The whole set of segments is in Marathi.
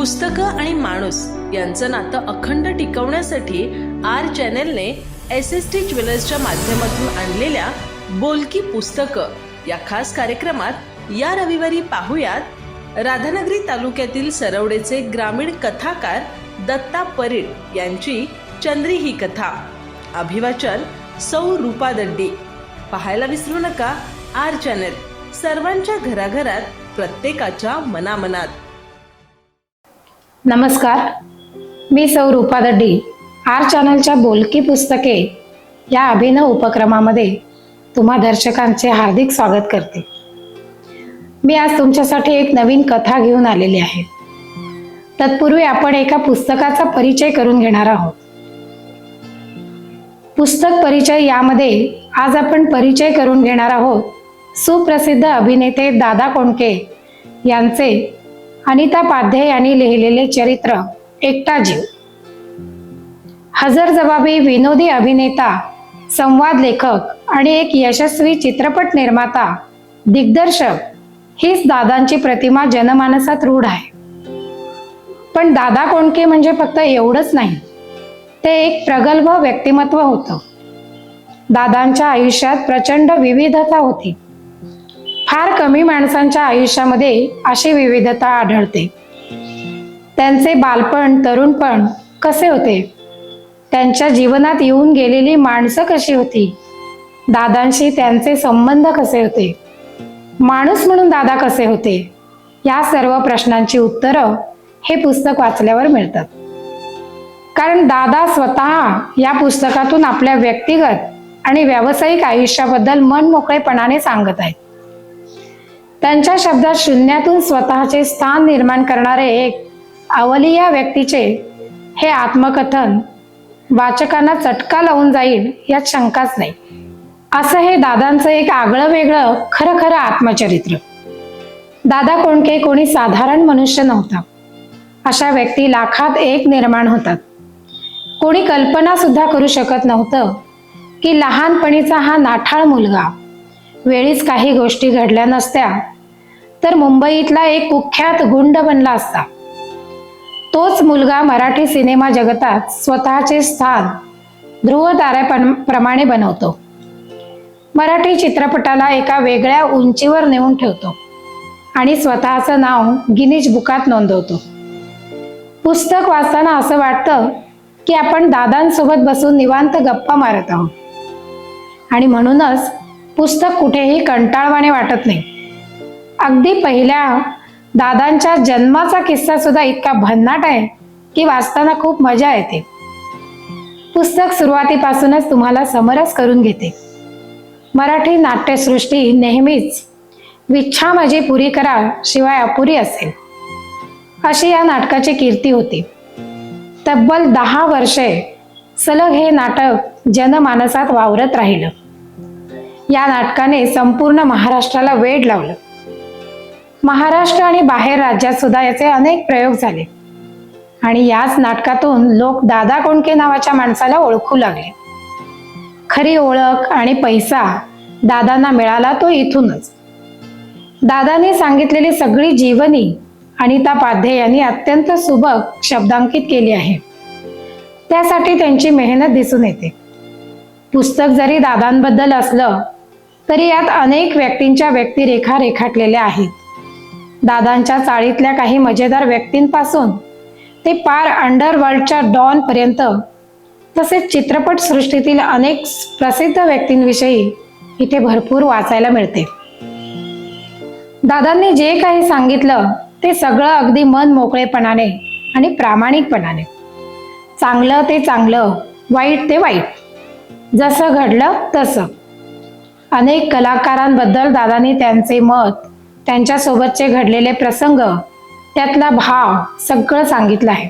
पुस्तकं आणि माणूस यांचं नातं अखंड टिकवण्यासाठी आर चॅनेलने एस एस टी ज्वेलर्सच्या माध्यमातून आणलेल्या बोलकी पुस्तकं या खास कार्यक्रमात या रविवारी पाहुयात. राधानगरी तालुक्यातील सरवडेचे ग्रामीण कथाकार दत्ता परीड यांची चंद्री ही कथा. अभिवाचन सौ रूपा दड्डी पाहायला विसरू नका आर चॅनेल. सर्वांच्या घराघरात प्रत्येकाच्या मनामनात. नमस्कार. मी सौ रूपा दड्डी आर चॅनलच्या बोलकी पुस्तके या अभिनव उपक्रमामध्ये तुम्हा दर्शकांचे हार्दिक स्वागत करते. मी आज तुमच्यासाठी एक नवीन कथा घेऊन आलेली आहे. तत्पूर्वी आपण एका पुस्तकाचा परिचय करून घेणार आहोत. पुस्तक परिचय यामध्ये आज आपण परिचय करून घेणार आहोत सुप्रसिद्ध अभिनेते दादा कोंडके यांचे अनिता पाध्ये यांनी लिहिलेले चरित्र एकटा जीव. हजर जबाबी विनोदी अभिनेता संवाद लेखक आणि एक यशस्वी चित्रपट निर्माता दिग्दर्शक हीच दादांची प्रतिमा जनमानसात रूढ आहे. पण दादा कोणके म्हणजे फक्त एवढंच नाही ते एक प्रगल्भ व्यक्तिमत्व होतं. दादांच्या आयुष्यात प्रचंड विविधता होती. फार कमी माणसांच्या आयुष्यामध्ये अशी विविधता आढळते. त्यांचे बालपण तरुणपण कसे होते? त्यांच्या जीवनात येऊन गेलेली माणसं कशी होती? दादांशी त्यांचे संबंध कसे होते? माणूस म्हणून दादा कसे होते? या सर्व प्रश्नांची उत्तरं हे पुस्तक वाचल्यावर मिळतात. कारण दादा स्वतः या पुस्तकातून आपल्या व्यक्तिगत आणि व्यावसायिक आयुष्याबद्दल मन मोकळेपणाने सांगत आहेत. त्यांच्या शब्दात शून्यातून स्वतःचे स्थान निर्माण करणारे एक अवलिया व्यक्तीचे हे आत्मकथन वाचकांना चटका लावून जाईल यात शंकाच नाही. असं हे दादांचं एक आगळं वेगळं खरं खरं आत्मचरित्र. दादा कोणके कोणी साधारण मनुष्य नव्हता. अशा व्यक्ती लाखात एक निर्माण होतात. कोणी कल्पना सुद्धा करू शकत नव्हतं की लहानपणीचा हा नाठाळ मुलगा वेळीच काही गोष्टी घडल्या नसत्या तर मुंबईतला एक कुख्यात गुंड बनला असता. तोच मुलगा मराठी सिनेमा जगतात स्वतःचे स्थान ध्रुव प्रमाणे बनवतो. मराठी चित्रपटाला एका वेगळ्या उंचीवर नेऊन ठेवतो आणि स्वतःचं नाव गिनीज बुकात नोंदवतो. पुस्तक वाचताना असं वाटतं की आपण दादांसोबत बसून निवांत गप्पा मारत आहोत. आणि म्हणूनच पुस्तक कुठेही कंटाळवाने वाटत नाही. अगदी पहिल्या दादांच्या जन्माचा किस्सा सुद्धा इतका भन्नाट आहे की वाचताना खूप मजा येते. पुस्तक सुरुवातीपासूनच तुम्हाला समरस करून घेते. मराठी नाट्यसृष्टी नेहमीच विच्छा माझी पुरी करा शिवाय अपुरी असेल. अशी या नाटकाची कीर्ती होती. तब्बल दहा वर्षे सलग हे नाटक जनमानसात वावरत राहिलं. या नाटकाने संपूर्ण महाराष्ट्राला वेड लावलं. महाराष्ट्र आणि बाहेर राज्यात सुद्धा याचे अनेक प्रयोग झाले. आणि याच नाटकातून लोक दादा कोंडके नावाच्या माणसाला ओळखू लागले. खरी ओळख आणि पैसा दादांना मिळाला तो इथूनच. दादांनी सांगितलेली सगळी जीवनी अनिता पाध्ये यांनी अत्यंत सुबक शब्दांकित केली आहे. त्यासाठी त्यांची मेहनत दिसून येते. पुस्तक जरी दादांबद्दल असलं तरी यात अनेक व्यक्तींच्या व्यक्तिरेखा रेखाटलेल्या आहेत. दादांच्या चाळीतल्या काही मजेदार व्यक्तींपासून ते पार अंडरवर्ल्डच्या डॉन पर्यंत. तसेच चित्रपट सृष्टीतील अनेक प्रसिद्ध व्यक्तींविषयी इथे भरपूर वाचायला मिळते. दादांनी जे काही सांगितलं ते सगळं अगदी मन मोकळेपणाने आणि प्रामाणिकपणाने. चांगलं ते चांगलं वाईट ते वाईट. जसं घडलं तसं. अनेक कलाकारांबद्दल दादांनी त्यांचे मत त्यांच्यासोबतचे घडलेले प्रसंग त्यातला भाव सगळं सांगितलं आहे.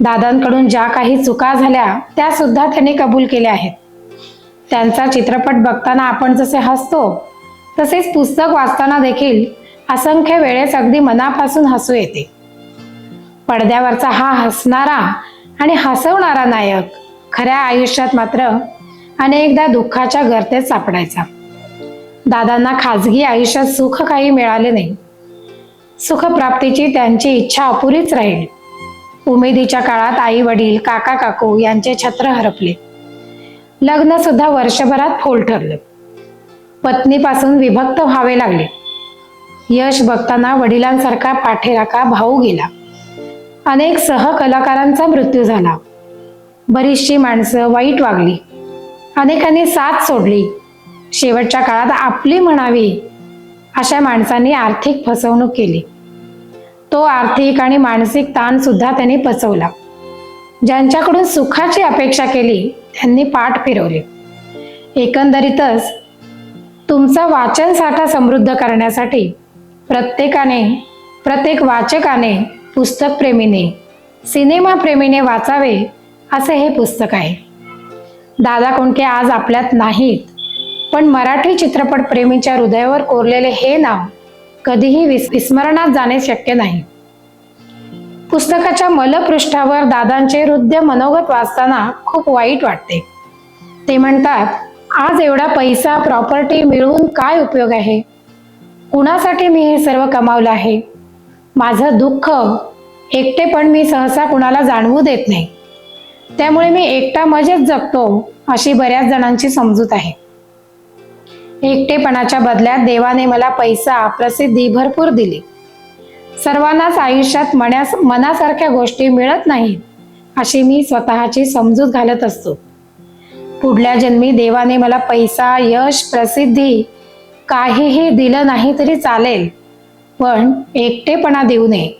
दादांकडून ज्या काही चुका झाल्या त्या सुद्धा त्यांनी कबूल केल्या आहेत. त्यांचा चित्रपट बघताना आपण जसे हसतो तसेच पुस्तक वाचताना देखील असंख्य वेळेस अगदी मनापासून हसू येते. पडद्यावरचा हा हसणारा आणि हसवणारा नायक खऱ्या आयुष्यात मात्र अनेकदा दुःखाच्या गर्तेत सापडायचा. दादांना खाजगी आयुष्यात सुख काही मिळाले नाही. सुखप्राप्तीची त्यांची इच्छा अपुरीच राहील. उमेदीच्या काळात आई वडील काका काकू यांचे छत्र हरपले. लग्न सुद्धा वर्षभरात फोल ठरले. पत्नीपासून विभक्त व्हावे लागले. यश बघताना वडिलांसारखा पाठेराका भाऊ गेला. अनेक सहकलाकारांचा मृत्यू झाला. बरीचशी माणसं वाईट वागली. अनेकांनी साथ सोडली. शेवटच्या काळात आपली म्हणावी अशा माणसांनी आर्थिक फसवणूक केली. तो आर्थिक आणि मानसिक ताण सुद्धा त्यांनी पचवला. ज्यांच्याकडून सुखाची अपेक्षा केली त्यांनी पाठ फिरवले. एकंदरीतच तुमचा वाचन साठा समृद्ध करण्यासाठी प्रत्येकाने प्रत्येक वाचकाने पुस्तक प्रेमीने सिनेमा प्रेमीने वाचावे असे हे पुस्तक आहे. दादा कोणके आज आपल्यात नाहीत. पण मराठी चित्रपटप्रेमीच्या हृदयावर कोरलेले हे नाव कधीही विस्मरणात जाणे शक्य नाही. पुस्तकाच्या मलपृष्ठावर दादांचे हृदय मनोगत वाचताना खूप वाईट वाटते. ते म्हणतात आज एवढा पैसा प्रॉपर्टी मिळवून काय उपयोग आहे? कुणासाठी मी हे सर्व कमावलं आहे? माझं दुःख एकटे पण मी सहसा कुणाला जाणवू देत नाही. त्यामुळे मी एकटा मजेत जगतो अशी बऱ्याच जणांची समजूत आहे. एकटेपणाच्या बदल्यात देवाने मला पैसा प्रसिद्धी भरपूर दिली. सर्वांनाच आयुष्यात मण्यास मनासारख्या गोष्टी मिळत नाही अशी मी स्वतःची समजूत घालत असतो. पुढल्या जन्मी देवाने मला पैसा यश प्रसिद्धी काहीही दिलं नाही तरी चालेल पण एकटेपणा देऊ नये.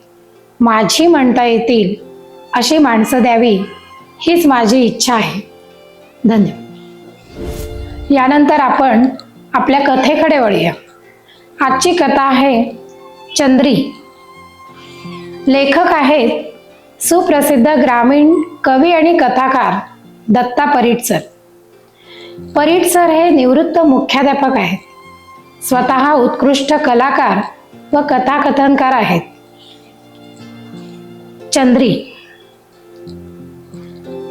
माझी म्हणता येतील अशी माणसं द्यावी हीच माझी इच्छा आहे. धन्यवाद. यानंतर आपण आपल्या कथेकडे वळूया. आजची कथा आहे चंद्री. लेखक आहेत सुप्रसिद्ध ग्रामीण कवी आणि कथाकार दत्ता परीटसर. परीटसर हे निवृत्त मुख्याध्यापक आहेत. स्वतः उत्कृष्ट कलाकार व कथाकथनकार आहेत. चंद्री.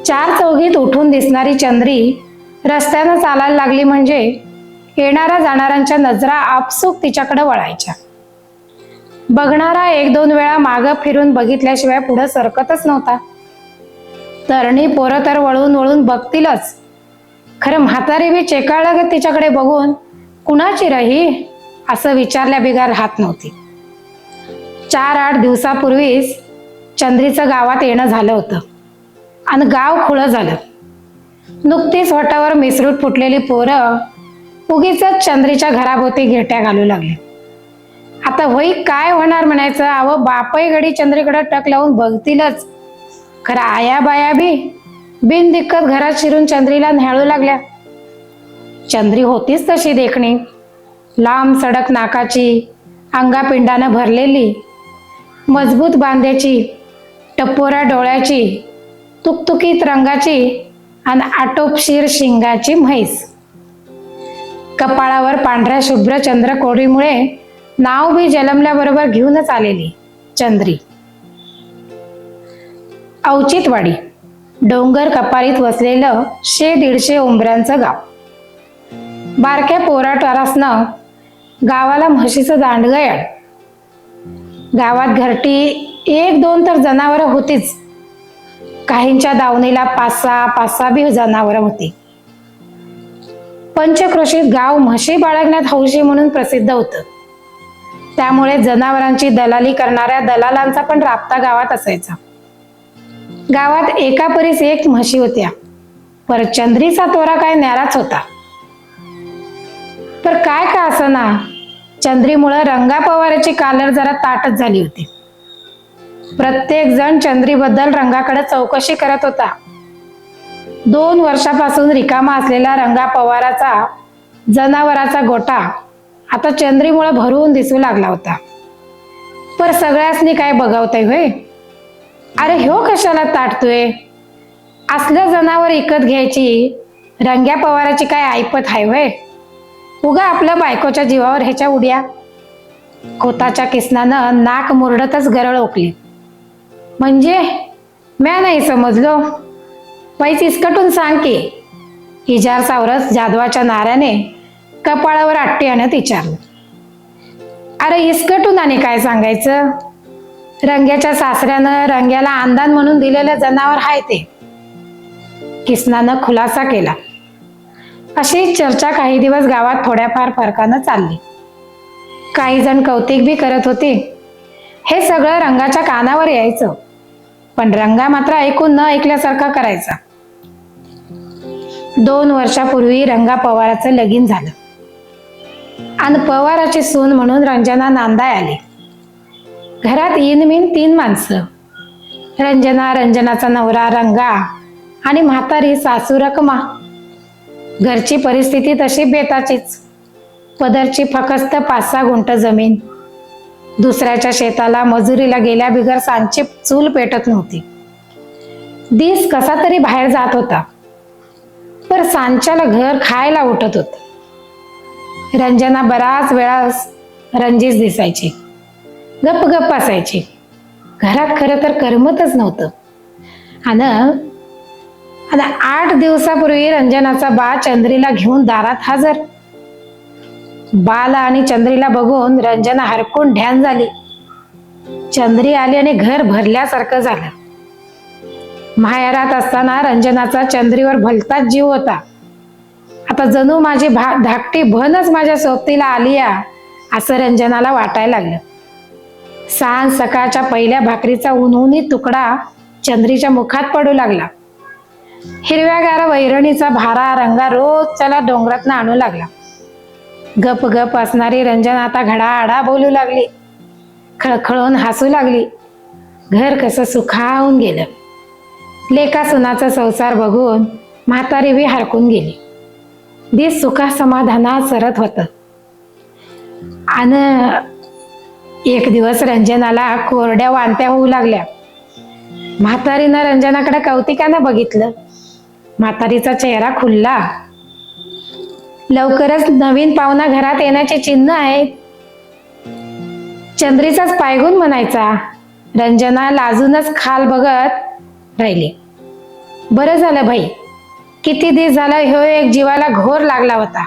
चार चौघीत उठून दिसणारी चंद्री रस्त्यानं चालायला लागली म्हणजे येणाऱ्या जाणाऱ्यांच्या नजरा आपसूक तिच्याकडे वळायच्या. बघणारा एक दोन वेळा मागं फिरून बघितल्याशिवाय पुढे सरकतच नव्हता. तरणी पोरं तर वळून वळून बघतीलच. खरं म्हातारी बी चेकाळलं तिच्याकडे बघून. कुणाची रही असं विचारल्या बिगार राहत नव्हती. चार आठ दिवसापूर्वीच चंद्रीचं गावात येणं झालं होतं. आणि गाव खुळं झालं. नुकतीच वटावर मिसळून फुटलेली पोरं उगीच चंद्रीच्या घराभोवती घेट्या घालू लागले. आता होई काय होणार म्हणायचं? अव बापही घडी चंद्रीकडे टक लावून बघतीलच. खरं आया बाया बी बिनदिक्कत घरात शिरून चंद्रीला न्याळू लागल्या. चंद्री होतीच तशी देखणी. लांब सडक नाकाची अंगापिंडानं भरलेली मजबूत बांध्याची टपोरा डोळ्याची तुकतुकीत रंगाची आणि आटोपशीर शिंगाची म्हैस. कपाळावर पांढऱ्या शुभ्र चंद्रकोरीमुळे नाव बी जलमल्याबरोबर घेऊनच आलेली चंद्री. औचितवाडी डोंगर कपारीत वसलेलं शे दीडशे उंबऱ्यांचं गाव. बारक्या पोराटारासनं गावाला म्हशीचं दांडगयाड गावात घरटी एक दोन तर जनावरं होतीच. काहींच्या दावणीला पाच सहा पाच सहा बी जनावरं होती. पंचक्रोशीत गाव म्हशी बाळगण्यात हौशी म्हणून प्रसिद्ध होतं. त्यामुळे जनावरांची दलाली करणाऱ्या दलालांचा पण राबता गावात असायचा. गावात एका परीस एक म्हशी होत्या. पर चंद्रीचा तोरा काय न्याराच होता. तर काय का असना चंद्रीमुळं रंगा पवाराची कालर जरा ताटच झाली होती. प्रत्येक जण चंद्रीबद्दल रंगाकडे चौकशी करत होता. दोन वर्षापासून रिकामा असलेला रंगा पवाराचा जनावराचा गोटा आता चंद्रीमुळे भरून दिसू लागला होता. पर सगळ्यासनी काय बघावतंय होय? अरे ह्यो कशाला ताटतोय? असलं जनावर इकत घ्यायची रंग्या पवाराची काय ऐपत आहे होय? उगा आपल्या बायकोच्या जीवावर ह्याच्या उड्या? खोताच्या किसनानं नाक मुरडतच गरळ ओकली. म्हणजे म्या नाही समजलो. वाईच इसकटून सांग की? हिजार सावरस जाधवाच्या नाऱ्याने कपाळावर आट्टी आणत विचारलं. अरे इसकटून आणि काय सांगायचं? रंग्याच्या सासऱ्यानं रंग्याला आंदान म्हणून दिलेलं जनावर आहे ते. किसनानं खुलासा केला. अशी चर्चा काही दिवस गावात थोड्याफार फरकानं चालली. काही जण कौतिक बी करत होते. हे सगळं रंगाच्या कानावर यायचं. पण रंगा मात्र ऐकून न ऐकल्यासारखा करायचा. दोन वर्षापूर्वी रंगा पवाराचं लगीन झालं. आणि पवाराची सून म्हणून रंजना नांदाय आली. घरात इनमिन तीन माणसं. रंजना रंजनाचा नवरा रंगा आणि म्हातारी सासू रकमा. घरची परिस्थिती तशी बेताचीच. पदरची फकस्त पाच सहा गुंट जमीन. दुसऱ्याच्या शेताला मजुरीला गेल्या बिगर सांची चूल पेटत नव्हती. दिस कसा तरी बाहेर जात होता. पर सांच्याला घर खायला उठत होत. रंजना बराच वेळा रंजीस दिसायची. गप गप असायची. घरात खरं तर करमतच नव्हतं. आणि आणि आठ दिवसापूर्वी रंजनाचा बा चंद्रीला घेऊन दारात हजर. बाला आणि चंद्रीला बघून रंजना हरकून ढ्यान झाली. चंद्री आली आणि घर भरल्यासारखं झालं. माहेरात असताना रंजनाचा चंद्रीवर भलताच जीव होता. आता जणू माझी भा धाकटी भनच माझ्या सोबतीला आली या असं रंजनाला वाटायला लागलं. सांज सकाळच्या पहिल्या भाकरीचा उन्हुनी तुकडा चंद्रीच्या मुखात पडू लागला. हिरव्यागार वैरणीचा भारा रंगा रोज त्याला डोंगरातनं आणू लागला. गप गप असणारी रंजन आता घडाआडा बोलू लागली. खळखळून हसू लागली. घर कसं सुखावून गेलं. लेका सुनाचा संसार बघून म्हातारी बी हरकून गेली. दिस सुखा समाधानात सरत होत. आणि एक दिवस रंजनाला कोरड्या वांत्या होऊ लागल्या. म्हातारीनं रंजनाकडे कौतिकानं बघितलं. म्हातारीचा चेहरा खुलला. लवकरच नवीन पाहुणा घरात येण्याचे चिन्ह आहेत चंद्रीचाच पायगुण म्हणायचा. रंजना लाजूनच खाल बघत राहिली. बरं झालं भाई किती दिवस झाला हो एक जीवाला घोर लागला होता.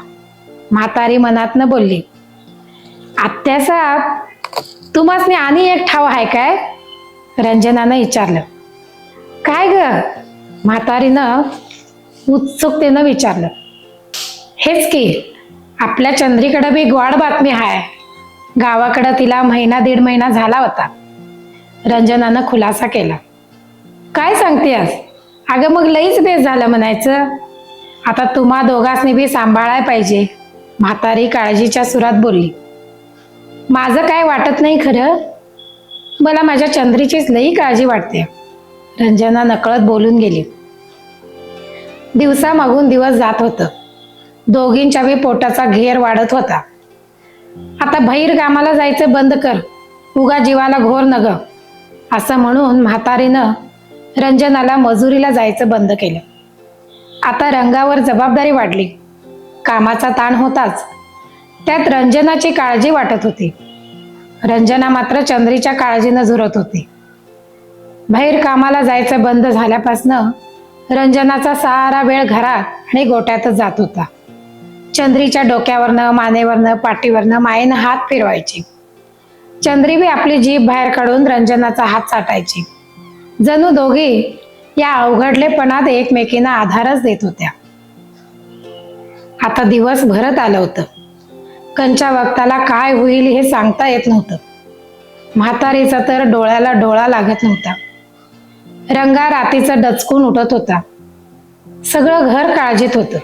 म्हातारी मनातनं बोलली आत्यासाहेब तुम्हासने आणि एक ठाव आहे काय? रंजनानं विचारलं. काय ग? म्हातारीनं उत्सुकतेनं विचारलं. हेच की आपल्या चंद्रीकडे बी ग्वाड बातमी आहे गावाकडं तिला महिना दीड महिना झाला होता. रंजनानं खुलासा केला. काय सांगते आज अगं मग लईच बेस झालं म्हणायचं. आता तुम्हा दोघांनी बी सांभाळाय पाहिजे. म्हातारी काळजीच्या सुरात बोलली. माझं काय वाटत नाही खरं? मला माझ्या चंद्रीचीच लई काळजी वाटते. रंजना नकळत बोलून गेली. दिवसा मागून दिवस जात होतं. दोघींच्याही पोटाचा घेर वाढत होता. आता भैर कामाला जायचं बंद कर. उगा जीवाला घोर नग. असं म्हणून म्हातारीनं रंजनाला मजुरीला जायचं बंद केलं. आता रंगावर जबाबदारी वाढली. कामाचा ताण होताच. त्यात रंजनाची काळजी वाटत होती. रंजना मात्र चंद्रीच्या काळजीनं झुरत होती. बाहेर कामाला जायचं बंद झाल्यापासनं रंजनाचा सारा वेळ घरात आणि गोट्यातच जात होता. चंद्रीच्या डोक्यावरनं मानेवरनं पाठीवरनं मायेनं हात फिरवायची. चंद्री बी आपली जीभ बाहेर काढून रंजनाचा हात चाटायची. जणू दोघी या अवघडलेपणात एकमेकींना आधारच देत होत्या. आता दिवस भरत आलं होतं. कंच्या वक्ताला काय होईल हे सांगता येत नव्हतं. म्हातारीचा तर डोळ्याला डोळा लागत नव्हता. रंगा रात्रीचं डचकून उठत होता. सगळं घर काळजीत होतं.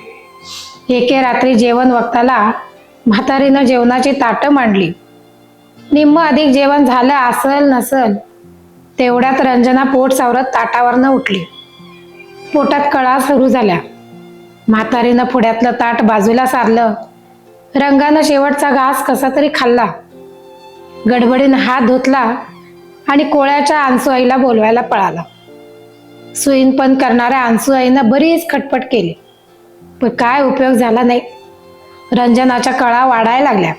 एके रात्री जेवण वक्ताला म्हातारीनं जेवणाची ताटं मांडली. निम्म अधिक जेवण झालं असल नसल तेवढ्यात रंजना पोट सावरत ताटावरनं उठली. पोटात कळा सुरू झाल्या. म्हातारीनं पुढ्यातलं ताट बाजूला सारलं. रंगानं शेवटचा घास कसा तरी खाल्ला. गडबडीनं हात धुतला आणि कोळ्याच्या आईला बोलवायला पळाला. सुईनपण करणाऱ्या आईनं बरीच खटपट केली. पण काय उपयोग झाला नाही. रंजनाच्या कळा वाढायला लागल्या.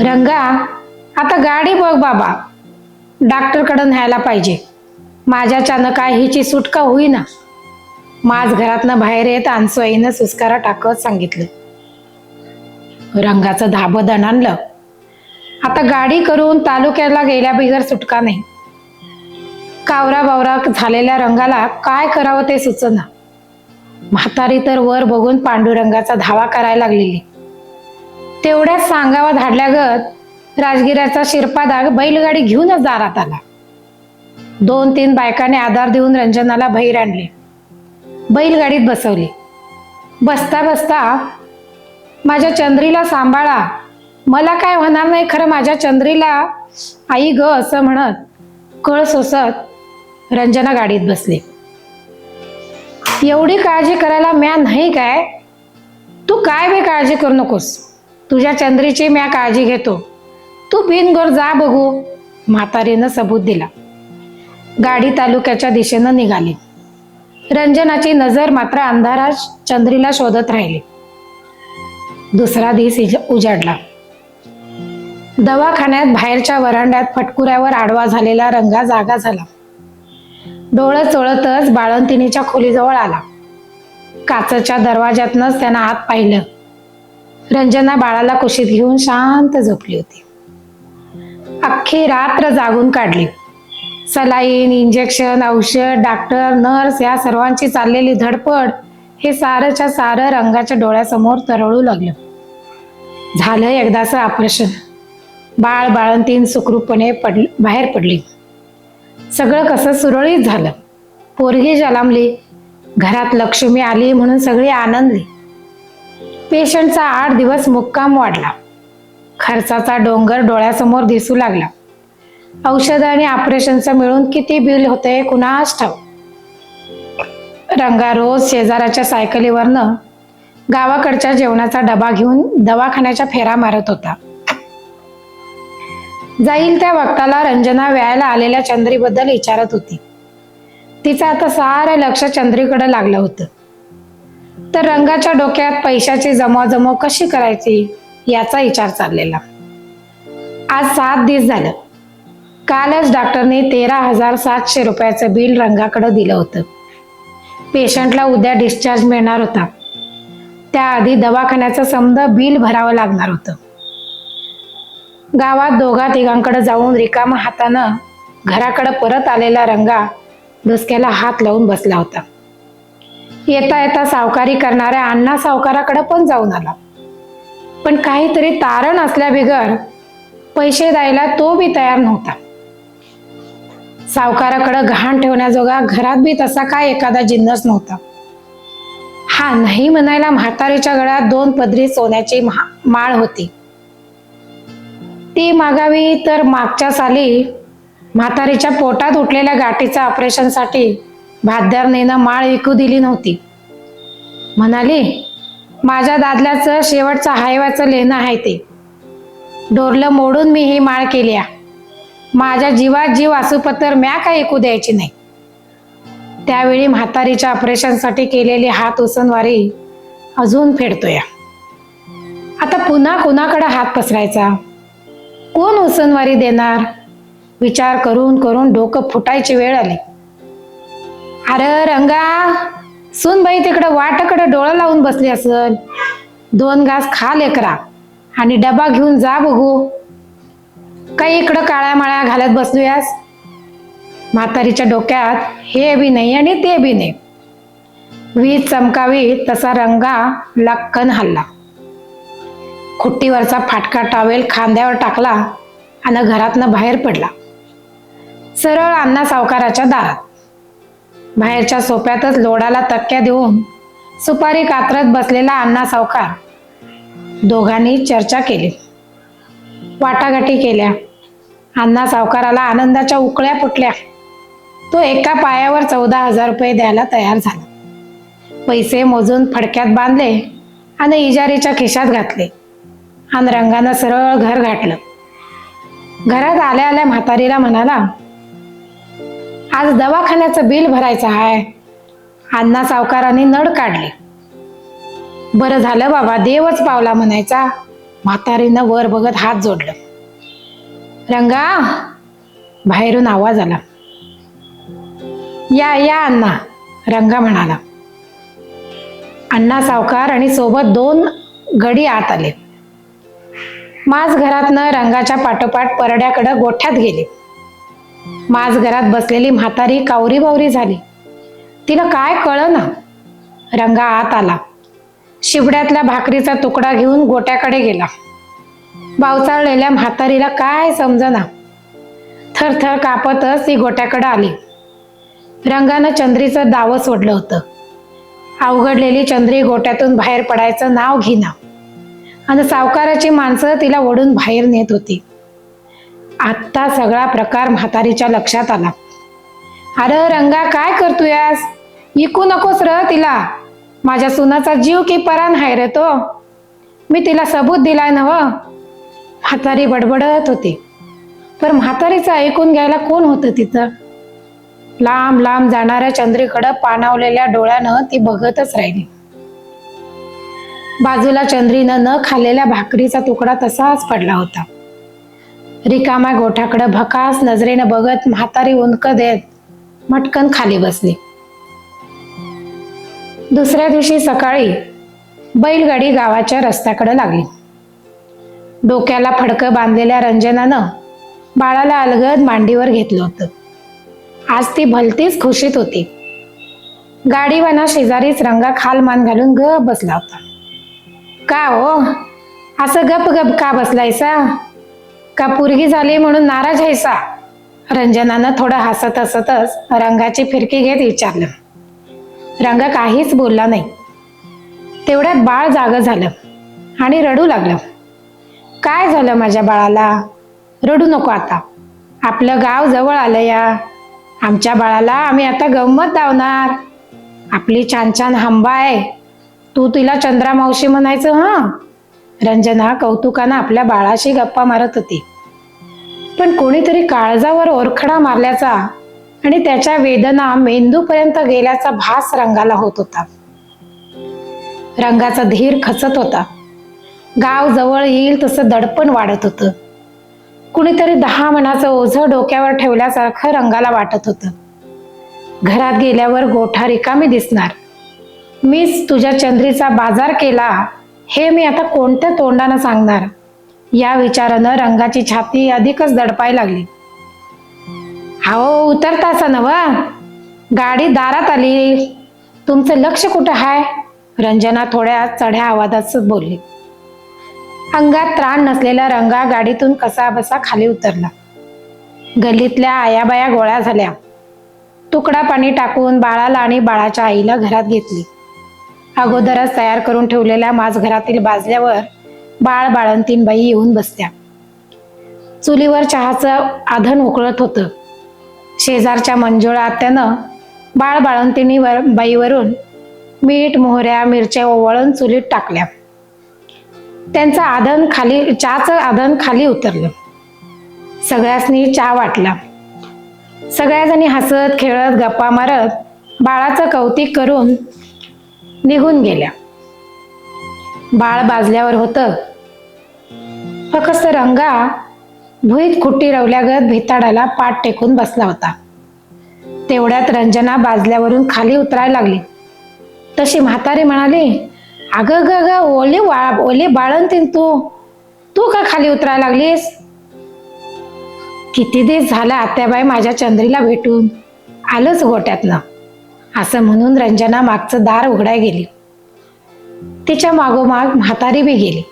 रंगा आता गाडी बघ बाबा. डॉक्टरकडे न्यायला पाहिजे. माझ्याच्यानं काय हिची सुटका होईना. माझ घरातनं बाहेर येत आणसोईनं सुस्कारा टाकत सांगितलं. रंगाचं धाबं दणाणलं आता गाडी करून तालुक्याला गेल्या बिगर सुटका नाही. कावरा बावरा झालेल्या रंगाला काय करावं ते सुचना. म्हातारी तर वर बघून पांडुरंगाचा धावा करायला लागलेली. तेवढ्याच सांगावा धाडल्यागत राजगिराचा शिरपादाग बैलगाडी घेऊनच दारात आला. दोन तीन बायकाने आधार देऊन रंजनाला भैर आणले. बैलगाडीत बसवले. बसता बसता माझ्या चंद्रीला सांभाळा. मला काय होणार नाही खरं माझ्या चंद्रीला? आई ग असं म्हणत कळ सोसत रंजना गाडीत बसले. एवढी काळजी करायला म्या नाही काय? तू काय बे काळजी करू नकोस. तुझ्या चंद्रीची म्या काळजी घेतो. तू बिनगोर जा बघू. म्हातारीनं सबूत दिला. गाडी तालुक्याच्या दिशेनं निघाली. रंजनाची नजर मात्र अंधारात चंद्रीला शोधत राहिली. दुसरा दिस इज- उजाडला. दवाखान्यात बाहेरच्या वरांड्यात फटकुऱ्यावर आडवा झालेला रंगा जागा झाला. डोळं चोळतच बाळंतिणीच्या खोलीजवळ आला. काचच्या दरवाज्यातनच त्यानं आत पाहिलं. रंजना बाळाला कुशीत घेऊन शांत झोपली होती. अख्खी रात्र जागून काढली. सलाईन इंजेक्शन औषध डॉक्टर नर्स या सर्वांची चाललेली धडपड हे सारंच्या सारं रंगाच्या डोळ्यासमोर तरळू लागलं. झालं एकदाचं ऑपरेशन. बाळ बाळंतीन सुखरूपपणे पड बाहेर पडली. सगळं कसं सुरळीत झालं. पोरगी जलामली घरात लक्ष्मी आली म्हणून सगळी आनंदली. पेशंटचा आठ दिवस मुक्काम वाढला. खर्चाचा डोंगर डोळ्यासमोर दिसू लागला. औषध आणि ऑपरेशनचं मिळून किती बिल होते कुणास ठाव रंगा रोज शेजाराच्या सायकलीवरनं गावाकडच्या जेवणाचा डबा घेऊन दवाखान्याच्या फेरा मारत होता. जाईल त्या वक्ताला रंजना व्यायला आलेल्या चंद्रीबद्दल विचारत होती. तिचं आता सारं लक्ष चंद्रीकडे लागलं होतं. तर रंगाच्या डोक्यात पैशाची जमवाजमव कशी करायची याचा विचार चाललेला. आज सात दिवस झालं. कालच डॉक्टरने तेरा हजार सातशे रुपयाचं बिल रंगाकडे दिलं होतं. पेशंटला उद्या डिस्चार्ज मिळणार होता. त्याआधी दवाखान्याचं समजा बिल भरावं लागणार होतं. गावात दोघा तिघांकडे जाऊन रिकामा हातानं घराकडे परत आलेला रंगा डोसक्याला हात लावून बसला होता. येता येता सावकारी करणाऱ्या अण्णा सावकाराकडे पण जाऊन आला. पण काहीतरी तारण असल्या बिगर पैसे द्यायला तो बी तयार नव्हता. सावकाराकडे घाण ठेवण्याजोगा घरात बी तसा काय एखादा जिन्नस नव्हता. हा नाही म्हणायला म्हातारीच्या गळ्यात दोन पदरी सोन्याची माळ होती. ती मागावी तर मागच्या साली म्हातारीच्या पोटात उठलेल्या गाठीच्या ऑपरेशनसाठी भाद्यारनेनं माळ विकू दिली नव्हती. म्हणाली माझ्या दादल्याचं शेवटचं हायवाचं लेणं आहे ते. डोरलं मोडून मी ही माळ केली आहे. माझ्या जीवात जीव असूपत्तर म्या काय ऐकू द्यायची नाही. त्यावेळी म्हातारीच्या ऑपरेशनसाठी केलेली हात उसनवारी अजून फेडतोय. आता पुन्हा कुणाकडे हात पसरायचा? कोण उसनवारी देणार? विचार करून करून डोकं फुटायची वेळ आली. अरे रंगा सुनबाई तिकडं वाटाकडे डोळा लावून बसली असल दोन घास खा लेकरा आणि डबा घेऊन जा बघू. काही इकडं काळ्या माळ्या घालत बसलूयास? म्हातारीच्या डोक्यात हे बी नाही आणि ते बी नाही. वीज चमकावी तसा रंगा लक्कन हल्ला. खुट्टीवरचा फाटका टावेल खांद्यावर टाकला आणि घरातनं बाहेर पडला. सरळ अण्णा सावकाराच्या दारात. बाहेरच्या सोप्यातच लोडाला तक्क्या देऊन सुपारी कात्रत बसलेला अण्णा सावकार दोघांनी चर्चा केली. वाटाघाटी केल्या. अण्णा सावकाराला आनंदाच्या उकळ्या फुटल्या. तो एका पायावर चौदा हजार रुपये द्यायला तयार झाला. पैसे मोजून फडक्यात बांधले आणि इजारीच्या खिशात घातले. आणि रंगानं सरळ घर गाठलं. घरात आल्या आल्या म्हातारीला म्हणाला आज दवाखान्याचं बिल भरायचं आहे अण्णा सावकारांनी नड काढली. बरं झालं बाबा देवच पावला म्हणायचा. म्हातारीनं वर बघत हात जोडलं. रंगा बाहेरून आवाज आला. या या अण्णा रंगा म्हणाला. अण्णा सावकार आणि सोबत दोन गडी आत आले. माझ घरातनं रंगाच्या पाठोपाठ परड्याकडं गोठ्यात गेले. माझ घरात बसलेली म्हातारी कावरी बावरी झाली. तिला काय कळ ना रंगा आत आला. शिवड्यातल्या भाकरीचा तुकडा घेऊन गोट्याकडे गेला. बावचाळलेल्या म्हातारीला काय समजना? थरथर कापतच ती गोट्याकडे आली. रंगानं चंद्रीचं दावं सोडलं होतं. अवघडलेली चंद्री गोट्यातून बाहेर पडायचं नाव घेना आणि सावकाराची माणसं तिला ओढून बाहेर नेत होती. आत्ता सगळा प्रकार म्हातारीच्या लक्षात आला. अरे रंगा काय करतोयास? इकू नकोस र तिला. माझ्या सुनाचा जीव की परान हाय रे तो. मी तिला सबूत दिलाय नव म्हातारी बडबडत होती. पर म्हातारीचं ऐकून घ्यायला कोण होतं तिथं? लांब लांब जाणाऱ्या चंद्रीकडं पाणावलेल्या डोळ्यानं ती बघतच राहिली. बाजूला चंद्रीनं न खाल्लेल्या भाकरीचा तुकडा तसाच पडला होता. रिकाम्या गोठ्याकडं भकास नजरेनं बघत म्हातारी उंक देत मटकन खाली बसली. दुसऱ्या दिवशी सकाळी बैलगाडी गावाच्या रस्त्याकडे लागली. डोक्याला फडकं बांधलेल्या रंजनानं बाळाला अलगद मांडीवर घेतलं होतं. आज ती भलतीच खुशीत होती. गाडीवाना शेजारीच रंगा खाल मान घालून ग बसला होता. का हो? असं गप गप का बसलायसा? का पुरगी झाली म्हणून नाराज आहेसा? रंजनानं थोडं हसत हसतच रंगाची फिरकी घेत विचारलं. रंग काहीच बोलला नाही. तेवढ्यात बाळ जाग झालं आणि रडू लागलं. काय झालं माझ्या बाळाला? रडू नको आता. आपलं गाव जवळ आलं या. आमच्या बाळाला आम्ही आता गंमत धावणार आपली छान छान हंबा आहे तू तिला चंद्रा मावशी म्हणायचं हा? रंजना कौतुकानं आपल्या बाळाशी गप्पा मारत होती. पण कोणीतरी काळजावर ओरखडा मारल्याचा आणि त्याच्या वेदना मेंदूपर्यंत गेल्याचा भास रंगाला होत होता. रंगाचा धीर खचत होता. गाव जवळ येईल तसं दडपण वाढत होतं. कुणीतरी दहा मनाचं ओझं डोक्यावर ठेवल्यासारखं रंगाला वाटत होतं. घरात गेल्यावर गोठा रिकामी दिसणार. मीच तुझ्या चंद्रीचा बाजार केला हे मी आता कोणत्या तोंडानं सांगणार? या विचारानं रंगाची छाती अधिकच दडपाय लागली. हो उतरतासा नव गाडी दारात आली. तुमचं लक्ष कुठं आहे रंजना थोड्या चढ्या आवाजातच बोलली. अंगात त्राण नसलेला रंगा गाडीतून कसा बसा खाली उतरला. गल्लीतल्या आयाबाया गोळ्या झाल्या. तुकडा पाणी टाकून बाळाला आणि बाळाच्या आईला घरात घेतली. अगोदरच तयार करून ठेवलेल्या माझघरातील बाजल्यावर बाळ बाळंतीन बाई येऊन बसत्या. चुलीवर चहाचं आधन उकळत होतं. शेजारच्या मंजुळा आत्यानं बाळ बाळंतिणीवर बाईवरून मीठ मोहऱ्या मिरच्या ओवळून चुलीत टाकल्या. त्यांचं आधन खाली चहाचं आधन खाली उतरलं. सगळ्यासनी चहा वाटला. सगळ्याजणी हसत खेळत गप्पा मारत बाळाचं कौतिक करून निघून गेल्या. बाळ बाजल्यावर होतं. फकस्त रंगा भुईत खुट्टी रवल्यागत भिताडाला पाठ टेकून बसला होता. तेवढ्यात रंजना बाजल्यावरून खाली उतरायला लागली. तशी म्हातारी म्हणाली अगं ग ग ओले वा ओले बाळंतीन तू. तू का खाली उतरायला लागलीस? किती दिवस झाला आत्याबाई माझ्या चंद्रीला भेटून. आलंच गोट्यातनं. असं म्हणून रंजना मागचं दार उघडाय गेली. तिच्या मागोमाग म्हातारी बी गेली.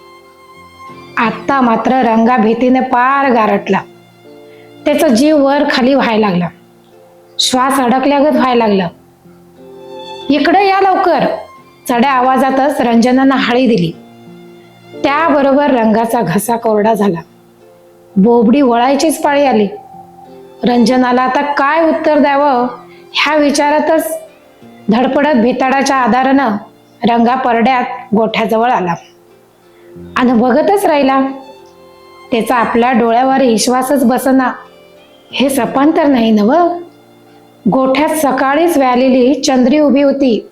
आत्ता मात्र रंगा भीतीने पार गारटला. त्याचा जीव वर खाली व्हायला लागला. श्वास अडकल्यागत व्हायला लागला. इकडे या लवकर चढ्या आवाजातच रंजनानं हाळी दिली. त्याबरोबर रंगाचा घसा कोरडा झाला. बोबडी वळायचीच पाळी आली. रंजनाला आता काय उत्तर द्यावं ह्या विचारातच धडपडत भिताडाच्या आधारानं रंगा परड्यात गोठ्याजवळ आला. आणि बघतच राहिला त्याचा आपल्या डोळ्यावर विश्वासच बसना. हे सपांतर नाही नव? गोठ्यात सकाळीच व्यालेली चंद्री उभी होती.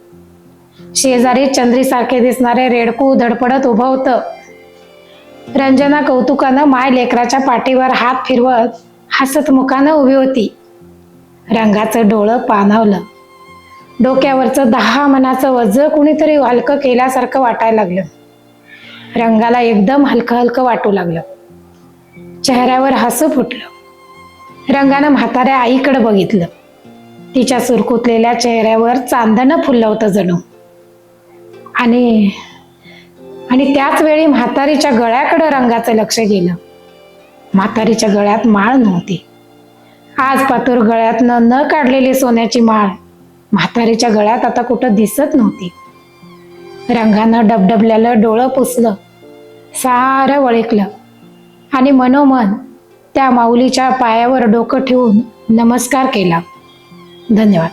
शेजारी चंद्रीसारखे दिसणारे रेडकू धडपडत उभं होतं. रंजना कौतुकानं माय लेकराच्या पाठीवर हात फिरवत हसत मुखानं उभी होती. रंगाचं डोळं पाणावलं. डोक्यावरचं दहा मनाचं वज कुणीतरी हलकं केल्यासारखं वाटायला लागलं. रंगाला एकदम हलकं हलकं वाटू लागलं. चेहऱ्यावर हसू फुटलं. रंगानं म्हाताऱ्या आईकडे बघितलं. तिच्या सुरकुतलेल्या चेहऱ्यावर चांदणं फुललं होतं जणू. आणि आणि त्याच वेळी म्हातारीच्या गळ्याकडं रंगाचं लक्ष गेलं. म्हातारीच्या गळ्यात माळ नव्हती. आज पातूर गळ्यातनं न काढलेली सोन्याची माळ म्हातारीच्या गळ्यात आता कुठं दिसत नव्हती. रंगानं डबडबल्यालं डोळं पुसलं. सारं वळिकलं. आणि मनोमन त्या माऊलीच्या पायावर डोकं ठेवून नमस्कार केला. धन्यवाद.